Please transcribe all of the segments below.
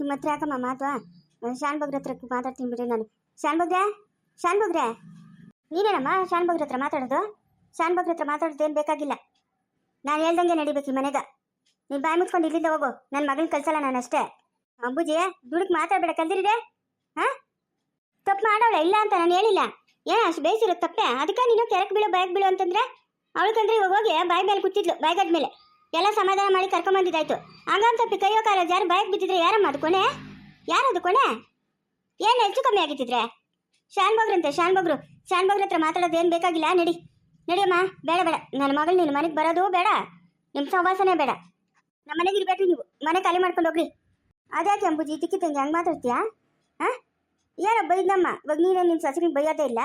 ನಿಮ್ಮ ಹತ್ರ ಯಾಕಮ್ಮ ಮಾತು? ಶಾನ್ ಬಗ್ರ ಹತ್ರ ಮಾತಾಡ್ತೀನಿ ಬಿಡಿ ನಾನು. ಶಾನ್ ಬಗ್ರೆ ಶಾನ್ ಬಗ್ರೆ ನೀನೇನಮ್ಮ ಶಾನ್ ಬಗ್ರ ಹತ್ರ ಮಾತಾಡೋದು? ಶಾನ್ ಬಗ್ರ ಹತ್ರ ಮಾತಾಡೋದು ಏನು ಬೇಕಾಗಿಲ್ಲ. ನಾನು ಹೇಳ್ದಂಗೆ ನಡಿಬೇಕು ಈ ಮನೆಗೆ. ನೀನು ಬಾಯಿ ಮುಚ್ಕೊಂಡು ಇಲ್ಲಿಂದ ಹೋಗು. ನನ್ನ ಮಗನ ಕಲ್ಸಲ್ಲ ನಾನು ಅಷ್ಟೇ. ಅಂಬುಜಿ, ದುಡುಕ್ ಮಾತಾಡ್ಬೇಡ ಕಲ್ದಿರಿದೆ ಹಾ ತಪ್ಪು ಮಾಡೋಳ ಇಲ್ಲ ಅಂತ ನಾನು ಹೇಳಿಲ್ಲ. ಏನು, ಅಷ್ಟು ಬೇಯಿಸಿರೋ ತಪ್ಪೆ? ಅದಕ್ಕೆ ನೀನು ಕೆರಕ್ ಬೀಳು, ಬಾಯಕ್ ಬೀಳು ಅಂತಂದ್ರೆ? ಅವಳಿಗಂದ್ರೆ ಇವಾಗ ಹೋಗಿ ಬಾಯಿ ಮೇಲೆ ಕೂತಿದ್ಲು ಬಾಯ್ಗಡ್ ಮೇಲೆ ಎಲ್ಲ ಸಮಾಧಾನ ಮಾಡಿ ಕರ್ಕೊಂಬಂದಿದ್ದಾಯ್ತು ಹಂಗಂತ ಕೈಯೋ ಕಾಲ ಯಾರು ಬಾಯಕ್ ಬಿದ್ದಿದ್ರೆ ಯಾರಮ್ಮ ಅದು ಕೊನೆ? ಯಾರು ಅದು ಕೊನೆ? ಏನು ಹೆಚ್ಚು ಕಮ್ಮಿ ಆಗಿತ್ತಿದ್ರೆ ಶಾನ್ ಬಗ್ರಂತೆ, ಶಾನ್ ಬಗ್ರು. ಶಾನ್ ಬಗ್ರ ಹತ್ರ ಮಾತಾಡೋದು ಏನು ಬೇಕಾಗಿಲ್ಲ? ನಡಿ. ನಡಿಯಮ್ಮ, ಬೇಡ ಬೇಡ. ನನ್ನ ಮಗಳು ನಿನ್ನ ಮನೆಗೆ ಬರೋದು ಬೇಡ. ನಿಮ್ಮ ಸಹವಾಸನೇ ಬೇಡ. ನಮ್ಮ ಮನೆಗೆ ಇರ್ಬೇಕು ನೀವು. ಮನೆ ಖಾಲಿ ಮಾಡ್ಕೊಂಡು ಹೋಗ್ರಿ. ಅದ್ಯಾಕೆ ಅಂಬುಜಿ ತಿಕ್ಕಿ ತಂಗಿ ಹಂಗೆ ಮಾತಾಡ್ತೀಯಾ? ಹಾಂ? ಏನೋ ಬೈದ್ನಮ್ಮ. ಇವಾಗ ನೀನೇ ನಿನ್ನ ಸಸಿಗೆ ಬೈಯೋದೇ ಇಲ್ಲ?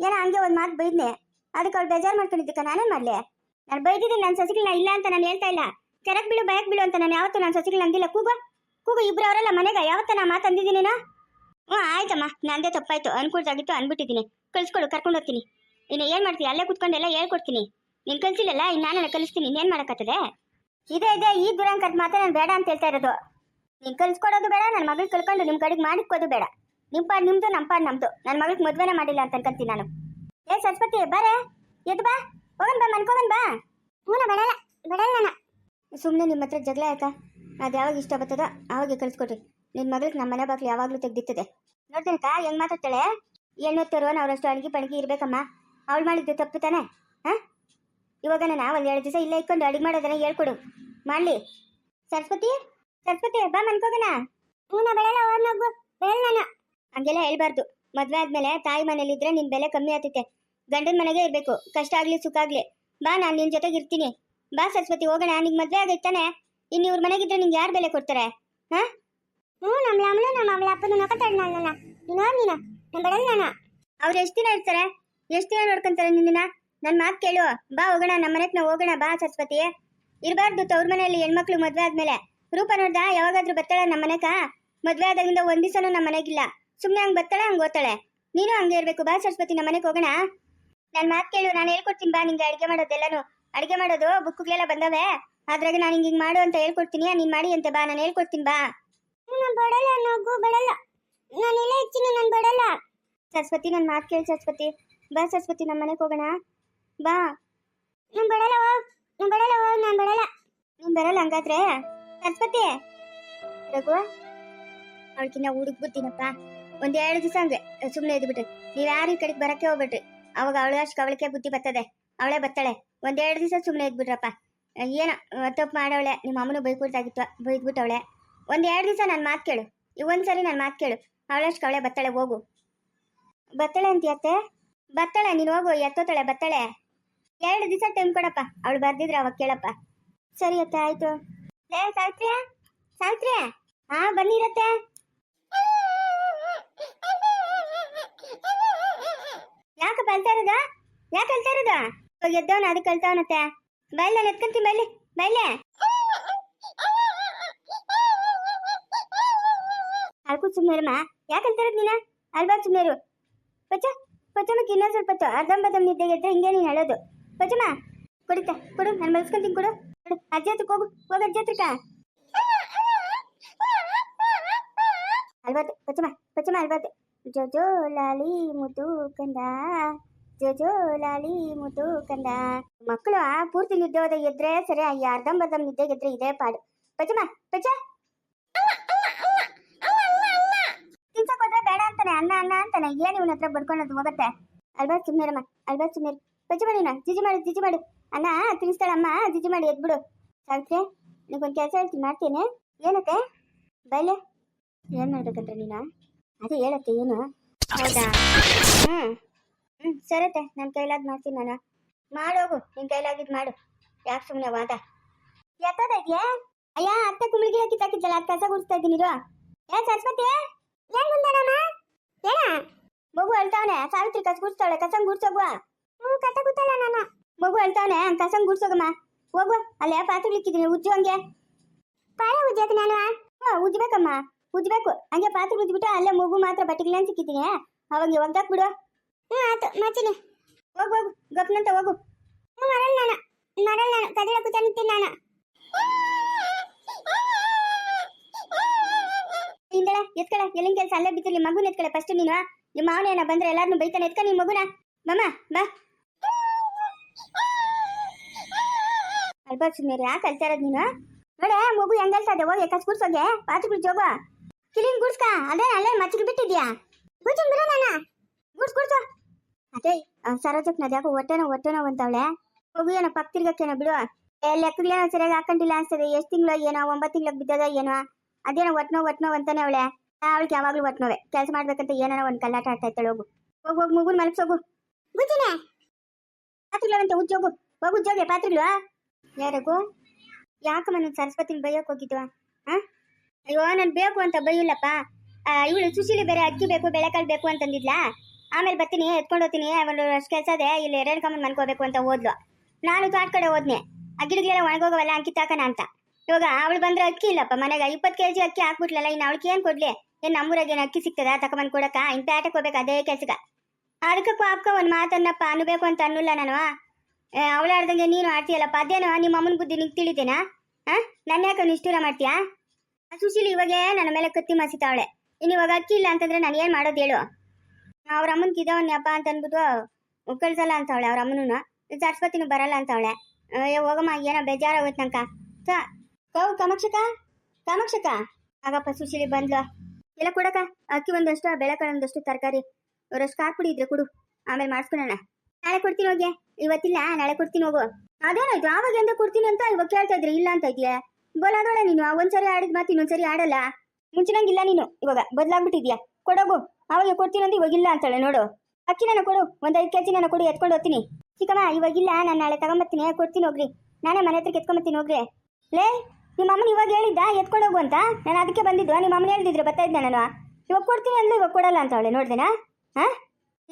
ಏನೋ ಹಂಗೆ ಒಂದು ಮಾತು ಬೈದ್ನೆ. ಅದಕ್ಕೆ ಅವ್ಳು ಬೇಜಾರು ಮಾಡ್ಕೊಂಡಿದ್ದಕ್ಕ? ನಾನೇನು ಮಾಡಲಿ? ನಾನು ಬೈದಿದ್ದೀನಿ ನನ್ನ ಸಸಿಗಳನ್ನ ಇಲ್ಲ ಅಂತ ನಾನು ಹೇಳ್ತಾ ಇಲ್ಲ. ಕೆರಕ್ ಬೀಳು ಬಯಕ್ ಬೀಳು ಅಂತ ನಾನು ಯಾವತ್ತೂ ನನ್ನ ಸಸಿಗಳನ್ನ ಅಂದಿಲ್ಲ. ಕೂಗು ಕೂಗು ಇಬ್ರು ಅವರೆಲ್ಲ ಮನೆಗೆ. ಯಾವತ್ತ ನಾ ಮಾತು ಅಂದಿದ್ದೀನೇನೋ ಹ್ಞೂ, ಆಯ್ತಮ್ಮ. ನಂದೇ ತಪ್ಪಾಯ್ತು. ಅನ್ಕೂಡ್ದಾಗಿತ್ತು ಅನ್ಬಿಟ್ಟಿದ್ದೀನಿ. ಕಳ್ಸ್ಕೊಡು, ಕರ್ಕೊಂಡು ಹೋಗ್ತೀನಿ. ಇನ್ನು ಏನು ಮಾಡ್ತೀನಿ ಅಲ್ಲೇ ಕುತ್ಕೊಂಡು ಎಲ್ಲ ಹೇಳ್ಕೊಡ್ತೀನಿ. ನೀನು ಕಲ್ಸಿಲ್ಲಲ್ಲ ಇನ್ನು ನಾನು ಕಲಿಸ್ತೀನಿ ಇನ್ನೇನು ಮಾಡೋಕ್ಕತ್ತದೆ ಇದೆ ಇದೆ. ಈ ದುರಂಕದ ಮಾತ್ರ ನಾನು ಬೇಡ ಅಂತ ಹೇಳ್ತಾ ಇರೋದು. ನೀನು ಕಲ್ಸ್ಕೊಡೋದು ಬೇಡ ನನ್ನ ಮಗಳು ಕಲ್ಕೊಂಡು ನಿಮ್ಮ ಕಡೆಗೆ ಮಾಡಿಕ್ಕೋದು ಬೇಡ. ನಿಮ್ಮ ಪಾಡ್ ನಿಮ್ದು ನಮ್ಮ ಪಾಡ್ ನಮ್ದು. ನನ್ನ ಮಗಳಿಗೆ ಮದ್ವೆನೆ ಮಾಡಿಲ್ಲ ಅಂತ ಅನ್ಕೊಂತೀನಿ ನಾನು. ಏ, ಸರಸ್ವತಿ, ಬಾರೇ. ಎದ್ದು ಬಾ. ಹೋಗನ್ ಬಾ ಮನ್ಕೋಗನ್ ಬಾ. ಹ್ಞೂ ಬಡಲ್ಲ ಬಡಲ್ಲ ನಾನು ಸುಮ್ಮನೆ ನಿಮ್ಮ ಹತ್ರ ಜಗಳ ಆಯ್ತಾ? ಅದು ಯಾವಾಗ ಇಷ್ಟ ಬರ್ತದೋ ಅವಾಗೆ ಕಳಿಸ್ಕೊಡ್ರಿ. ನಿನ್ನ ಮಗಳಿಗೆ ನಮ್ಮ ಮನೆ ಬಾಗ್ಲು ಯಾವಾಗಲೂ ತೆಗ್ದಿತ್ತದೆ ನೋಡ್ತೀನಕ್ಕ ಹೆಂಗ್ ಮಾತಾಡ್ತಾಳೆ? ಎಣ್ಣೊತ್ತರುವ ಅವರಷ್ಟು ಅಣಗಿ ಪಣಗಿ ಇರ್ಬೇಕಮ್ಮ. ಅವಳು ಮಾಡಿದ್ದು ತಪ್ಪು ತಾನೆ? ಹಾಂ? ಇವಾಗ ನಾನು ಒಂದು ಎರಡು ದಿವಸ ಇಲ್ಲೇ ಇಟ್ಕೊಂಡು ಅಡುಗೆ ಮಾಡೋದನ್ನ ಹೇಳ್ಕೊಡು. ಮಾಡಲಿ. ಸರಸ್ವತಿ ಸರಸ್ವತಿ, ಬಾ ಮನ್ಕೋಗಣ ಹ್ಞೂ ಬೆಳೆಲ್ಲ ಹೋಗು ಬೆಳೆಲ್ಲ ನಾನು. ಹಂಗೆಲ್ಲ ಹೇಳ್ಬಾರ್ದು. ಮದ್ವೆ ಆದ್ಮೇಲೆ ತಾಯಿ ಮನೇಲಿದ್ರೆ ನಿನ್ ಬೆಲೆ ಕಮ್ಮಿ ಆಗ್ತೈತೆ. ಗಂಡನ ಮನೆಗೆ ಇರಬೇಕು. ಕಷ್ಟ ಆಗ್ಲಿ ಸುಖ ಆಗ್ಲಿ. ಬಾ ನಾನು ನಿನ್ನ ಜೊತೆಗೆ ಇರ್ತೀನಿ. ಬಾ ಸರಸ್ವತಿ ಹೋಗೋಣ. ನಿಂಗೆ ಮದ್ವೆ ಆಗೈತಾನೆ ಇನ್ನು ಇವ್ರ ಮನೆಗಿದ್ರೆ ನಿಂಗೆ ಯಾರು ಬೆಲೆ ಕೊಡ್ತಾರೆ? ಹಾ? ಹ್ಞೂ ನಮ್ಮ ಅಮ್ಮಳು ನಮ್ಮ ಅವಳ ಅಪ್ಪನ ನಕತಾಡ ನಾನು ನೀನು. ನೀನ ನಮ್ಮ ಬಡಲ್ ನಾನು? ಅವ್ರು ಎಷ್ಟು ದಿನ ಇರ್ತಾರೆ? ಎಷ್ಟು ದಿನ ನೋಡ್ಕೊಂತಾರೆ ನಿನ್ನ ನನ್ನ ಮಾತು ಕೇಳು. ಬಾ ಹೋಗೋಣ. ನಮ್ಮ ಮನೆಗೆ ನಾವು ಹೋಗೋಣ. ಬಾ ಸರಸ್ವತಿ. ಇರಬಾರ್ದು ತವ್ರ ಮನೆಯಲ್ಲಿ ಹೆಣ್ಮಕ್ಳು ಮದುವೆ ಆದ್ಮೇಲೆ. ರೂಪ ನೋಡ್ದ? ಯಾವಾಗಾದ್ರೂ ಬರ್ತಾಳ ನಮ್ಮ ಮನೆಗ ಮದುವೆ ಆದಾಗಿಂದ ಒಂದ್ ದಿವಸನೂ ನಮ್ಮ ಮನೆಗಿಲ್ಲ ಸುಮ್ಮನೆ ಹಂಗೆ ಬರ್ತಾಳೆ ಹಂಗೆ ಓದ್ತಾಳೆ? ನೀನು ಹಂಗೆ ಇರ್ಬೇಕು. ಬಾ ಸರಸ್ವತಿ ನಮ್ಮ ಮನೆಗೆ ಹೋಗೋಣ. ನನ್ನ ಮಾತು ಕೇಳು ನಾನು ಹೇಳ್ಕೊಡ್ತೀನಿ ಬಾ ನಿಂಗೆ ಅಡಿಗೆ ಮಾಡೋದೆಲ್ಲನು. ಅಡುಗೆ ಮಾಡೋದು ಬುಕ್ಗಳೆಲ್ಲ ಬಂದವೆ. ಅದ್ರಾಗ ನಾನು ಹಿಂಗೆ ಹಿಂಗೆ ಮಾಡು ಅಂತ ಹೇಳ್ಕೊಡ್ತೀನಿ ನೀನು ಮಾಡಿ ಅಂತೆ ಬಾ ನಾನು ಹೇಳ್ಕೊಡ್ತೀನಿ ಬಾ. ನಾನು ಬಡಲ್ಲ ನಗು ಬಡಲ್ಲ. ನಾನು ಇಲ್ಲ ಹೆಚ್ಚಿನ ನಾನು ಬಡಲ್ಲ. ಸರಸ್ವತಿ ನನ್ನ ಮಾತು ಕೇಳಿ ಸರಸ್ವತಿ. ಬಾ ಸರಸ್ವತಿ ನಮ್ಮ ಮನೆಗೆ ಹೋಗೋಣ. ಬಾ. ನಾನು ಬಡಲ್ಲ ನಾನು ಬಡಲ್ಲ ನಾನು ಬಡಲ್ಲ. ನೀನು ಬರಲ್ಲ ಹಂಗಾದ್ರೆ? ಸರಸ್ವತಿ. ರಘು ಅವಳಕಿನ್ನ ಹುಡುಕ್ ಬಿಡ್ತೀನಪ್ಪ ಒಂದ್ ಎರಡು ದಿವಸ ಹಂಗೆ ಸುಮ್ಮನೆ ಇದ್ಬಿಟ್ಟು ನೀವು ಯಾರು ಈ ಕಡೆಗೆ ಬರಕ್ಕೆ ಹೋಗ್ಬಿಟ್ರಿ ಅವಾಗ ಅವಳ ಅಷ್ಟು ಅವಳಿಗೆ ಬುದ್ಧಿ ಬರ್ತದೆ. ಅವಳೇ ಬರ್ತಾಳೆ ಒಂದೆರಡು ದಿವಸ ಸುಮ್ಮನೆ ಇದ್ಬಿಟ್ರಪ್ಪ. ಏನೋ, ತಪ್ಪು ಮಾಡವಳೆ, ನಿಮ್ಮ ಅಮ್ಮನು ಬೈಕೊಡ್ತಾಗಿತ್ತು ಬೈದ್ಬಿಟ್ಟವಳೆ. ಒಂದ್ ಎರಡು ದಿವಸ ನನ್ನ ಮಾತು ಕೇಳು. ಒಂದ್ಸರಿ ನನ್ನ ಮಾತು ಕೇಳು. ಅವಳಷ್ಟು ಅವಳೆ ಬತ್ತಾಳೆ, ಹೋಗು. ಬತ್ತಳೆ ಅಂತ ಅತ್ತೆ? ಬರ್ತಾಳೆ ನೀನು ಹೋಗು, ಎತ್ತೋತಾಳೆ, ಬತ್ತಳೆ. ಎರಡು ದಿವಸ ಟೈಮ್ ಕೊಡಪ್ಪ. ಅವಳು ಬರ್ದಿದ್ರೆ ಅವಾಗ ಕೇಳಪ್ಪ. ಸರಿ ಅತ್ತೆ, ಆಯ್ತು. ಏ ಸಾವಿತ್ರಿ ಸಾವಿತ್ರಿ ಹಾ ಬನ್ನಿರತ್ತೆ ಅಳ್ತಾ ಇರೋದ ಯಾಕೆ ಅಳ್ತಾ ಇರೋದ ಎದ್ದವನ ಅದಕ್ಕೆ ಕಲ್ತಾವನತ್ತೆ ಬೈಲ ನಾನು ಎತ್ಕೊಂತೀನಿ ಬೈಲಿ, ಬೈಲೆ. ಅಲ್ಕು ಸುಮ್ಮನಿರಮ್ಮ ಯಾಕೆ ಅಳ್ತಾ ಇರೋದು ನೀನ? ಅಲ್ಬಾ ಸುಮ್ಮನಿರು ಪಚ್ಚ ಪಚ್ಚಮ್ಮಕ್ಕೆ ಇನ್ನೊಂದು ಸ್ವಲ್ಪ ಹೊತ್ತು ಅರ್ಧಂಬರ್ಧಂ ನಿದ್ದೆ ಎದ್ದರೆ ಹಿಂಗೆ ನೀನು ಹೇಳೋದು ಪಚ್ಚಮ್ಮ ಕೊಡುತ್ತ ಕೊಡು, ನಾನು ಮಲ್ಸ್ಕೊಂತೀನಿ ಕೊಡು. ಕೊಡು, ಅಜ್ಜಿ ಹತ್ರಕ್ಕೆ ಹೋಗು ಹೋಗು ಅಜ್ಜಿ ಹತ್ರಕ್ಕ. ಅಲ್ಬಾರ್ದು ಪಚ್ಚಮ್ಮ ಪಚ್ಚಮ್ಮ ಅಲ್ಬಾರ್ದು ಜೋಜೋ ಲಾಲಿ ಮುತು ಕಂದ ಜೋಜೋ ಲಾಲಿ ಮುತು ಕಂದ. ಮಕ್ಕಳು ಪೂರ್ತಿ ನಿದ್ದೆ ಹೋದ ಎದ್ರೆ ಸರಿ ಈ ಅರ್ಧಂಬರ್ಧಂ ನಿದ್ದೆ ಎದ್ರೆ ಇದೇ ಪಾಡು. ಪಚ್ಚಮ್ಮ ಪಚ್ಚ ತಿನ್ಸಕ್ ಹೋದ್ರೆ ಬೇಡ ಅಂತಾನೆ ಅನ್ನ ಅನ್ನ ಅಂತಾನೆ. ಏನ್ ಇವನ ಹತ್ರ ಬಡ್ಕೊಳ್ಳೋದು ಹೋಗತ್ತೆ? ಅಲ್ಬಾ ಸುಮ್ನಿರಮ್ಮ ಅಲ್ಬಾ ಸುಮ್ನಿರು. ಮಾಡಿ ಮಾಡಿನ ಜಿಜಿ ಮಾಡು ಜಿಜಿ ಮಾಡು. ಅನ್ನ ತಿನ್ಸ್ತಾಳಮ್ಮ, ಜಿಜಿ ಮಾಡಿ, ಎದ್ಬಿಡು. ಸಾವಿತ್ರಿ ನಿಗೊಂದು ಕೆಲಸ ಹೇಳ್ತೀನಿ, ಮಾಡ್ತೇನೆ. ಏನತ್ತೆ? ಬೈಲೆ. ಏನ್ ಮಾಡ್ಬೇಕಂದ್ರೆ ನೀನ? ಅದೇ ಹೇಳತ್ತೆ, ಏನು? ಹೌದಾ? ಹ್ಮ್. ಹ್ಮ್ ಸರತ್ತೆ ನನ್ನ ಕೈಲಾದ್ ಮಾಡ್ತೀನಿ ನಾನು. ಮಾಡೋಗು ನಿನ್ ಕೈಲಾಗಿದ್ ಮಾಡು. ಯಾಕೆ ಸುಮ್ನೆ ವಾದ? ಎತ್ತದ ಇದೆಯಾ ಅಯ್ಯ ಅತ್ತೆ ಕುಂಬಳಿಗೆ ಕಿತ್ತಾಕಿದ್ದಲ್ಲ ಅದು ಕಸ ಗುಡಿಸ್ತಾ ಇದ್ದೀನಿ, ಇರು. ಏ, ಸರಸ್ವತಿ? ಏನ್ ಬಂದಾನಮ್ಮ ಏನ? ಮಗು ಅಳ್ತಾವನೆ ಸಾವಿತ್ರಿ ಕಸ ಗುಡ್ಸ್ತಾಳೆ ಕಸ ಗುಡ್ಸೋಗುವ. ಹ್ಞೂ ಕಸ ಗುತ್ತಲ್ಲ ನಾನು. ಮಗು ಅಳ್ತಾವನೆ ಕಸಂಗ್ ಗುಡ್ಸೋಗಮ್ಮ. ಹೋಗು ಅಲ್ಲೇ ಪಾತ್ರೆಗಳಿಕ್ಕಿದ್ದೀನಿ ಉಜ್ಜು ಹಂಗೆ. ಪಾಯ ಉಜ್ಜೋದು ನಾನು? ಹ್ಞೂ ಉಜ್ಬೇಕಮ್ಮ ಉಜ್ಬೇಕು ಹಂಗೆ ಪಾತ್ರೆ ಉಜ್ಬಿಟ್ಟು ಅಲ್ಲೇ ಮಗು ಮಾತ್ರ ಬಟ್ಟಿಗೆ ಸಿಕ್ಕಿದ್ದೀನಿ ಅವಾಗ ಒಗ್ದಾಕ್ ಬಿಡು. ಹ್ಞೂ ಆಯ್ತು ಮಾಡ್ತೀನಿ. ಹೋಗು ಹೋಗು ಗಪ್ನಂತ ಹೋಗು. ಹ್ಞೂ ನಾನು ಮರಲ್ಲ ನಾನು ಕದಳ ಕೂತ ನಾನು. ಹಿಂದಳ ಎತ್ಕಳೆ ಎಲ್ಲಿನ ಕೆಲಸ? ಅಲ್ಲೇ ಬಿದ್ದಿರ್ಲಿ ಮಗುನ ಎತ್ಕಳೆ ಫಸ್ಟ್ ನೀನು. ನಿಮ್ಮ ಮಾವನೇನ ಬಂದ್ರೆ ಎಲ್ಲಾರನ್ನು ಬೈತಾನೆ ಎತ್ಕ ನಿಮ್ಮ ಮಗುನ. ಮಮ್ಮ ಬಾ. ಅಲ್ಬಾಕ್ಸಿದ ಸುಮ್ಮನೆ ಯಾಕೆ ಕಲ್ತಾ ಇರೋದು ನೀನು? ನೋಡೇ ಮಗು ಹೆಂಗಲ್ತಾ ಇದೆ? ಹೋಗಿ ಕಸ್ ಗುಡ್ಸೋಗೆ ಪಾತ್ರೆ ಜೋಗ ಕಿಲಿನ್ ಗುಡ್ಸ್ಕ ಅದೇ ಅಲ್ಲೇ ಮಚ್ಚಿಗೆ ಬಿಟ್ಟಿದ್ಯಾ ಗುಡ್ಸನ್ ಬಿಡ ನಾನ ಗುಡ್ಸ್ ಗುಡ್ಸು ಅದೇ ಸರೋಜಕ್ನ ಯಾಕೋ ಹೊಟ್ಟೆ ನೋವು ಹೊಟ್ಟೆ ನೋವು ಅಂತವಳೆ ಮಗು ಏನೋ ಪಕ್ಕ ತಿರ್ಗಕ್ಕೇನೋ ಬಿಡು ಲೆಕ್ಕಗಳೇನೋ ಸರಿಯಾಗಿ ಹಾಕೊಂಡಿಲ್ಲ ಅನ್ಸ್ತದೆ ಎಷ್ಟು ತಿಂಗಳು ಏನೋ ಒಂಬತ್ತು ತಿಂಗ್ಳಿಗೆ ಬಿದ್ದದ ಏನೋ ಅದೇನೋ ಒಟ್ನೋ ಒಟ್ನೋ ಅಂತಾನೆ ಅವಳೆ ಅವಳಿಗೆ ಯಾವಾಗ್ಲೂ ಒಟ್ನೋವೆ ಕೆಲಸ ಮಾಡ್ಬೇಕಂತ ಏನೋ ಒಂದು ಕಲ್ಲಾಟ ಆಡ್ತಾ ಇರ್ತಾಳೆ ಹೋಗು ಹೋಗಿ ಹೋಗಿ ಮುಗುನ್ ಮಲಗ್ಸೋಗು ಬುಜ್ಜಿನೆ ಅಂತ ಉಜ್ಜೋಗು ಹೋಗು ಉಜ್ಜೋಗೆ ಪಾತ್ರಗಳು ಯಾರಿಗೂ ಯಾಕಮ್ಮ ನಾನು ಸರಸ್ವತಿನ ಬೈಯೋಕೆ ಹೋಗಿದ್ವಾ ಹಾ ಅಯ್ಯೋ, ನಾನು ಬೇಕು ಅಂತ ಬೈಯಿಲ್ಲಪ್ಪ ಇವಳು ಸುಶೀಲಿ ಬೇರೆ ಅಕ್ಕಿ ಬೇಕು, ಬೆಳೆಕಾಳು ಬೇಕು ಅಂತಂದಿದ್ಲಾ. ಆಮೇಲೆ ಬರ್ತೀನಿ, ಎತ್ಕೊಂಡು ಹೋಗ್ತೀನಿ, ಒಂದು ಅಷ್ಟು ಕೆಲಸ ಇಲ್ಲಿ ರೇಣುಕಮ್ಮನ ಮನ್ಕೋಬೇಕು ಅಂತ ಹೋದ್ಲು. ನಾನು ಕಾಟ್ ಕಡೆ ಹೋದ್ನೆ. ಆ ಒಣಗೋಗವಲ್ಲ, ಅಂಕಿ ತಾಕನ ಅಂತ. ಇವಾಗ ಅವಳು ಬಂದ್ರೆ ಅಕ್ಕಿ ಇಲ್ಲಪ್ಪ, ಮನೆಗೆ ಇಪ್ಪತ್ತು ಕೆಜಿ ಅಕ್ಕಿ ಹಾಕ್ಬಿಟ್ಲಲ್ಲ, ಇನ್ನು ಅವಳಿಗೆ ಏನು ಕೊಡ್ಲಿ? ಏನು ನಮ್ಮೂರಾಗ ಏನು ಅಕ್ಕಿ ಸಿಗ್ತದ, ತಕೊಂಬಂದು ಕೊಡಕ್ಕ? ಇನ್ ಪ್ಯಾಟಕ್ಕೆ ಹೋಗ್ಬೇಕು ಅದೇ ಕೆಲ್ಸಗ. ಅದಕ್ಕೆ ಅಪ್ಪ ಒಂದು ಮಾತನ್ನಪ್ಪ ಅನ್ಬೇಕು ಅಂತ ಅನ್ನಲ್ಲ ನಾನು. ಅವಳು ಆಡ್ದಂಗೆ ನೀನು ಆಡ್ತೀಯಲ್ಲಪ್ಪ, ಅದೇನೋ ನಿಮ್ಮ ಅಮ್ಮನ ಬುದ್ಧಿ ನಿಂಗೆ ತಿಳಿದೇನಾ? ಹಾಂ ನನ್ನ ಯಾಕೆ ನಿಷ್ಠೂರ ಮಾಡ್ತೀಯಾ? ಸುಶೀಲ್ ಇವಾಗೇ ನನ್ನ ಮೇಲೆ ಕತ್ತಿ ಮಾಸಿತಾವಳೆ. ಇನ್ನು ಇವಾಗ ಅಕ್ಕಿ ಇಲ್ಲ ಅಂತಂದ್ರೆ ನಾನು ಏನು ಮಾಡೋದು ಹೇಳು? ಅವ್ರ ಅಮ್ಮನ ಕಿದವನ್ಯಪ್ಪ ಅಂತ ಅಂದ್ಬಿಟ್ಟು ಕಳ್ಸಲ್ಲ ಅಂತವಳೆ ಅವ್ರ ಅಮ್ಮನೂ ಸರಸ್ವತಿನೂ ಬರಲ್ಲ ಅಂತವಳೆ. ಅಯ್ಯೋ, ಹೋಗಮ್ಮ, ಏನೋ ಬೇಜಾರಾಗುತ್ತೆ ನಂಕ. ಕೌ ಕಾಮಾಕ್ಷಕ ಕಾಮಾಕ್ಷಕ ಆಗಪ್ಪ ಸುಶೀಲಿ ಬಂದ್ಲು. ಎಲ್ಲ ಕೊಡಕ ಅಕ್ಕಿ ಒಂದಷ್ಟು ಬೆಳೆಕಾಳು ಒಂದಷ್ಟು, ತರಕಾರಿ. ಅವರಷ್ಟು ಹಾಕ್ಬಿಡಿ ಇದ್ರೆ ಕೊಡು. ಆಮೇಲೆ ಮಾಡಿಸ್ಕೊಳೋಣ. ನಾಳೆ ಕೊಡ್ತೀನಿ ಹೋಗಿ. ಇವತ್ತಿಲ್ಲ, ನಾಳೆ ಕೊಡ್ತೀನಿ ಹೋಗು. ಅದೇನಾಯ್ತು? ಆವಾಗ ಎಂದ ಕೊಡ್ತೀನಿ ಅಂತ ಇವಾಗ ಕೇಳ್ತಾ ಇದ್ರಿ? ಇಲ್ಲ ಅಂತ ಇದೆಯಾ ಬೋಲಾದೋಳೆ ನೀನು ಒಂದ್ಸರಿ ಆಡಿದ ಮಾತು ಇನ್ನೊಂದ್ಸರಿ ಆಡಲ್ಲ. ಮುಂಚಿನಂಗಿಲ್ಲ ನೀನು, ಇವಾಗ ಬದಲಾಗ್ಬಿಟ್ಟಿದ್ಯಾ? ಕೊಡೋಗು ಅವಾಗ ಕೊಡ್ತೀನಿ ಇವಾಗಿಲ್ಲ ಅಂತಾಳೆ, ನೋಡು. ಅಕ್ಕಿ ನಾನು ಕೊಡು, ಒಂದ್ ಐದು ಕೆಜಿ ನಾನು ಕೊಡಿ, ಎತ್ಕೊಂಡು ಹೋಗ್ತೀನಿ. ಚಿಕ್ಕಮ್ಮ, ಇವಾಗಿಲ್ಲ, ನಾನು ನಾಳೆ ತಗೊಂಬತ್ತೀನಿ ಕೊಡ್ತೀನಿ ಹೋಗ್ರಿ. ನಾನೇ ಮನೆ ಹತ್ರ ಎತ್ಕೊಂಬರ್ತೀನಿ, ಹೋಗ್ರಿ. ಲೇ ನಿಮ್ಮ ಅಮ್ಮನ ಇವಾಗ ಹೇಳಿದ್ದ, ಎತ್ಕೊಂಡು ಹೋಗು ಅಂತ? ನಾನು ಅದಕ್ಕೆ ಬಂದಿದ್ದು ನಿಮ್ಮ ಅಮ್ಮನ ಹೇಳಿದ್ರೆ ಬರ್ತಾ ಇದ್ದೆ ನಾನು. ಇವಾಗ ಕೊಡ್ತೀನಿ ಅಂದ್ರೆ ಇವಾಗ ಕೊಡಲ್ಲ ಅಂತ ಅವಳೆ ನೋಡ್ದೇನಾ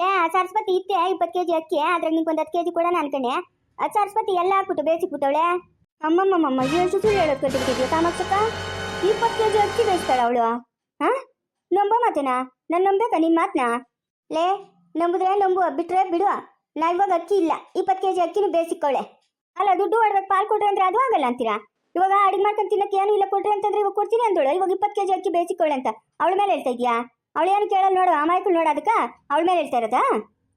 ಲೇ, ಆ ಸರಸ್ವತಿ ಇತ್ತೆ, ಇಪ್ಪತ್ತು ಕೆಜಿ ಅಕ್ಕಿ ಅದ್ರಾಗ ನಿಂಗೆ ಒಂದು ಹತ್ತು ಕೆಜಿ ಕೊಡೋಣ ಅನ್ಕೊಂಡೆ. ಆ ಸರಸ್ವತಿ ಎಲ್ಲ ಹಾಕ್ಬಿಟ್ಟು ಬೇಯಿಸಿಬಿಟ್ಟವಳೆ ಅಮ್ಮಮ್ಮಮ್ಮ ಏನು ಸುಸುರು ಹೇಳೋದು ಕಟ್ಟಿಬಿಟ್ಟಿದ್ಯಾ ಕಾಮಾಕ್ಷಕ್ಕ ಇಪ್ಪತ್ತು ಕೆಜಿ ಅಕ್ಕಿ ಬೇಯಿಸ್ತಾಳೆ ಅವಳು. ಹಾ? ನಂಬೋ ಮಾತೇನಾ? ನಾನು ನಂಬೇಕಾ ನಿನ್ನ ಮಾತನ್ನ ಲೇ, ನಂಬುದ್ರೆ ನಂಬು, ಬಿಟ್ರೆ ಬಿಡು ನಾ ಇವಾಗ ಅಕ್ಕಿ ಇಲ್ಲ. ಇಪ್ಪತ್ತು ಕೆಜಿ ಅಕ್ಕಿನೂ ಬೇಯಿಸಿಕೊಳ್ಳೆ. ಅಲ್ಲ, ದುಡ್ಡು ಹೊಡ್ಬೇಕು, ಪಾಲ್ ಕೊಟ್ರೆ ಅಂದ್ರೆ ಅದು ಆಗಲ್ಲ ಅಂತೀರಾ? ಇವಾಗ ಅಡುಗೆ ಮಾಡ್ಕೊಂಡು ತಿನ್ನಕ್ಕೆ ಏನು ಇಲ್ಲ ಕೊಟ್ರೆ ಅಂತಂದ್ರೆ ಇವಾಗ ಕೊಡ್ತೀನಿ ಅಂದಳು. ಇವಾಗ ಇಪ್ಪತ್ತು ಕೆಜಿ ಅಕ್ಕಿ ಬೇಯಿಸಿಕೊಳ್ಳೆ ಅಂತ. ಅವಳ ಮೇಲೆ ಹೇಳ್ತಾ ಇದೀಯಾ? ಅವಳು ಏನು ಕೇಳಲ್ಲ ನೋಡು, ಅಮಾಯಕಳು ನೋಡು ಅದಕ್ಕೆ. ಅವಳ ಮೇಲೆ ಹೇಳ್ತಾ ಇರೋದಾ?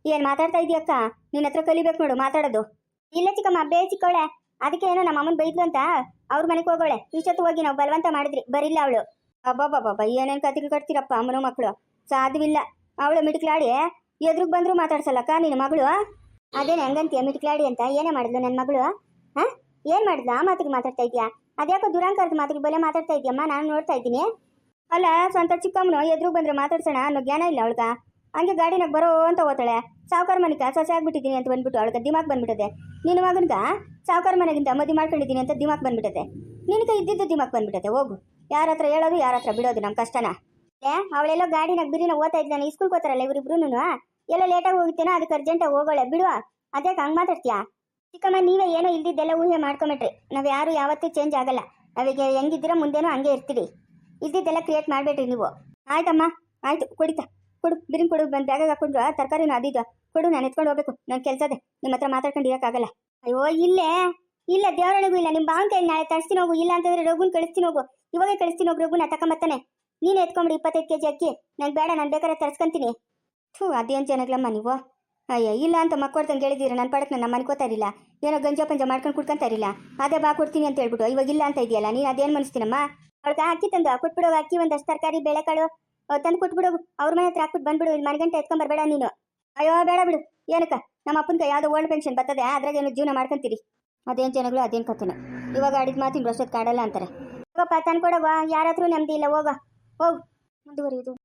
ಏನು ಮಾತಾಡ್ತಾ ಇದೀಯಕ್ಕ? ನಿನ್ನ ಹತ್ರ ಕಲಿಬೇಕು ನೋಡು, ಮಾತಾಡೋದು. ಇಲ್ಲ ಚಿಕ್ಕಮ್ಮ, ಬೇಯಿಸಿಕೊಳ್ಳೆ. ಅದಕ್ಕೆ ಏನೋ ನಮ್ಮ ಅಮ್ಮನ ಬೈದ್ಲು ಅಂತ. ಅವ್ರ ಮನೆಗೆ ಹೋಗೋಳೆ. ಇಷ್ಟೊತ್ತು ಹೋಗಿ ನಾವು ಬಲವಂತ ಮಾಡಿದ್ರಿ. ಬರಿಲ್ಲ ಅವಳು. ಅಬ್ಬಬ್ಬಬ್ಬ ಏನೇನು ಕತಿಗಳು ಕಟ್ತೀರಪ್ಪ ಅಮ್ಮನ ಮಕ್ಕಳು ಸಾಧ್ಯವಿಲ್ಲ. ಅವಳು ಮಿಟ್ಕಲಾಡಿ ಎದ್ರುಗ್ ಬಂದ್ರು ಮಾತಾಡ್ಸಲ್ಲಕ್ಕ ನಿನ್ನ ಮಗಳು? ಅದೇನು ಹೆಂಗಂತೀಯ ಮಿಟ್ಕಲಾಡಿ ಅಂತ? ಏನೇ ಮಾಡಿದ್ಲು ನನ್ನ ಮಗಳು? ಹಾ? ಏನ್ ಮಾಡಿದ್ಲು? ಆ ಮಾತಿಗೆ ಮಾತಾಡ್ತಾ ಇದೀಯಾ? ಅದ್ಯಾಕೋ ದುರಾಂಕಾರದ ಮಾತಿಗೆ ಬಲೆ ಮಾತಾಡ್ತಾ ಇದೀಯಮ್ಮ? ನಾನು ನೋಡ್ತಾ ಇದ್ದೀನಿ. ಅಲ್ಲ, ಸ್ವಂತ ಚಿಕ್ಕಮ್ಮನು ಎದುರು ಬಂದ್ರೆ ಮಾತಾಡ್ಸೋಣ ಅನ್ನೋ ಜ್ಞಾನ ಇಲ್ಲ ಅವಳ್ಗ. ಹಂಗೆ ಗಾಡಿನಾಗ ಬರೋ ಅಂತ ಹೋಗ್ತಾಳೆ ಸಾವುಕಾರ ಮನೆಗ ಸೊಸೆ ಆಗ್ಬಿಟ್ಟಿದ್ದೀನಿ ಅಂತ ಬಂದ್ಬಿಟ್ಟು ಅವಳಿಗೆ ದಿಮಾಕ್ ಬಂದ್ಬಿಟ್ಟದೆ. ನಿನ್ನ ಮಗನಿಗ ಸಾವುಕಾರ ಮನೆಗಿಂತ ಮದುವೆ ಮಾಡ್ಕೊಂಡಿದ್ದೀನಿ ಅಂತ ದಿಮಾಕ್ ಬಂದ್ಬಿಟ್ಟದೆ. ನಿನಗೆ ಇದ್ದಿದ್ದು ದಿಮಾಕ್ ಬಂದ್ಬಿಟ್ಟದೆ, ಹೋಗು. ಯಾರ ಹತ್ರ ಹೇಳೋದು, ಯಾರ ಹತ್ರ ಬಿಡೋದು ನಮ್ಮ ಕಷ್ಟನ. ಏ ಅವಳೆಲ್ಲೋ ಗಾಡಿನಾಗ ಬಿರಿನ ಓದ್ತಾ ಇದ್ದಾನೆ ಸ್ಕೂಲ್ ಹೋಗ್ತಾರಲ್ಲ ಇವರಿಬ್ರು ಎಲ್ಲ ಲೇಟಾಗಿ ಹೋಗಿತ್ತೇನೋ, ಅದಕ್ಕೆ ಅರ್ಜೆಂಟಾಗಿ ಹೋಗೋಳೆ, ಬಿಡುವ. ಅದೇ ಹಂಗೆ ಮಾತಾಡ್ತೀಯಾ? ಚಿಕ್ಕಮ್ಮ, ನೀವೇ ಏನೋ ಇಲ್ದಿದ್ದೆಲ್ಲ ಊಹೆ ಮಾಡ್ಕೊಂಬಿಟ್ರಿ. ನಾವು ಯಾರು ಯಾವತ್ತೂ ಚೇಂಜ್ ಆಗಲ್ಲ. ನಾವೀಗ ಹೆಂಗಿದ್ದೀರೋ ಮುಂದೇನೂ ಹಂಗೆ ಇರ್ತೀರಿ. ಇಲ್ದಿದ್ದೆಲ್ಲ ಕ್ರಿಯೇಟ್ ಮಾಡಬೇಡ್ರಿ ನೀವು. ಆಯ್ತಮ್ಮ, ಆಯಿತು, ಕುಡಿತ. ಕೊಡು ಬಿರಿನ್ ಕೊಡು, ಬಂದು ಬ್ಯಾಗ್ ಹಾಕೊಂಡು ತರಕಾರಿನ ಅದಿದ್ದು ಕೊಡು, ನಾನು ಎತ್ಕೊಂಡು ಹೋಗ್ಬೇಕು. ನನ್ನ ಕೆಲಸ ಇದೆ ನಿಮ್ಮ ಹತ್ರ ಮಾತಾಡ್ಕೊಂಡು ಇರೋಕ್ಕಾಗಲ್ಲ. ಅಯ್ಯೋ, ಇಲ್ಲೇ. ಇಲ್ಲ, ದೇವರೊಳಗೂ ಇಲ್ಲ. ನಿಮ್ಮ ಬಾವನ್ ಕೈಲಿ ನಾಳೆ ತರಿಸ್ತೀನಿ ಹೋಗು. ಇಲ್ಲ ಅಂತಂದ್ರೆ ರಘುನ್ ಕಳಿಸ್ತೀನಿ ಹೋಗು. ಇವಾಗ ಕಳಿಸ್ತೀನಿ ಹೋಗು ರಘುನ ತಕೊಂಬತ್ತಾನೆ ನೀನು ಎತ್ಕೊಂಬಿಡಿ ಇಪ್ಪತ್ತೈದು ಕೆ ಜಿ ಅಕ್ಕಿ. ನಂಗೆ ಬೇಡ, ನಾನು ಬೇಕಾದ್ರೆ ತರಿಸ್ಕೊಂತೀನಿ. ಥೂ, ಅದೇನು ಜನಗಳಮ್ಮ ನೀವು. ಅಯ್ಯ, ಇಲ್ಲ ಅಂತ ಮಕ್ಕಳ್ದಂಗೆ ಹೇಳಿದ್ದೀರ? ನನ್ನ ಪಡಕ್ಕೆ ನನ್ನ ಮನ್ಕೋತಾ ಇರಲಿಲ್ಲ. ಏನೋ ಗಂಜ ಪಂಜ ಮಾಡ್ಕೊಂಡು ಕುಡ್ಕೊಂತಾ ಇರಲಿಲ್ಲ. ಅದೇ ಬಾ, ಕೊಡ್ತೀನಿ ಅಂತ ಹೇಳ್ಬಿಟ್ಟು. ಇವಾಗ ಇಲ್ಲ ಅಂತ ಇದೆಯಲ್ಲ, ನೀನು ಅದೇನು ಮನಸ್ತೀನಮ್ಮ? ಅವ್ಳಿಗೆ ಅಕ್ಕಿ ತಂದು ಕೊಟ್ಬಿಡೋ, ಅಕ್ಕಿ ಒಂದಷ್ಟು ತರಕಾರಿ, ಬೇಳೆಕಾಳು. ತಂದು ಕೊಟ್ಬಿಡು, ಅವ್ರ ಮನೆ ಹತ್ರ ಹಾಕ್ಬಿಟ್ಟು ಬಂದ್ಬಿಡು, ಇಲ್ಲಿ ಮನೆಗಂಟೆ ಎತ್ಕೊಂಬರ್ಬೇಡ ನೀನು. ಅಯ್ಯೋ, ಬೇಡ ಬಿಡು. ಏನಕ್ಕ, ನಮ್ಮ ಅಪ್ಪನ ಯಾವುದೋ ಓಲ್ಡ್ ಪೆನ್ಷನ್ ಬರ್ತದೆ, ಅದ್ರಾಗ ಏನು ಜೀವನ ಮಾಡ್ಕೊಂತೀರಿ. ಅದೇನು ಜನಗಳು, ಅದೇನು ಕಥೆನೋ. ಇವಾಗ ಆಡಿದ ಮಾತಿನ ವರ್ಷದ ಕಾಡಲ್ಲ ಅಂತಾರೆ. ಹೋಗಪ್ಪ ತಂದ್ಕೊಡೋಗ ಯಾರ ಹತ್ರ ನೆಮ್ಮದಿ ಇಲ್ಲ, ಹೋಗ. ಹೋಗು. ಮುಂದುವರಿಯುವುದು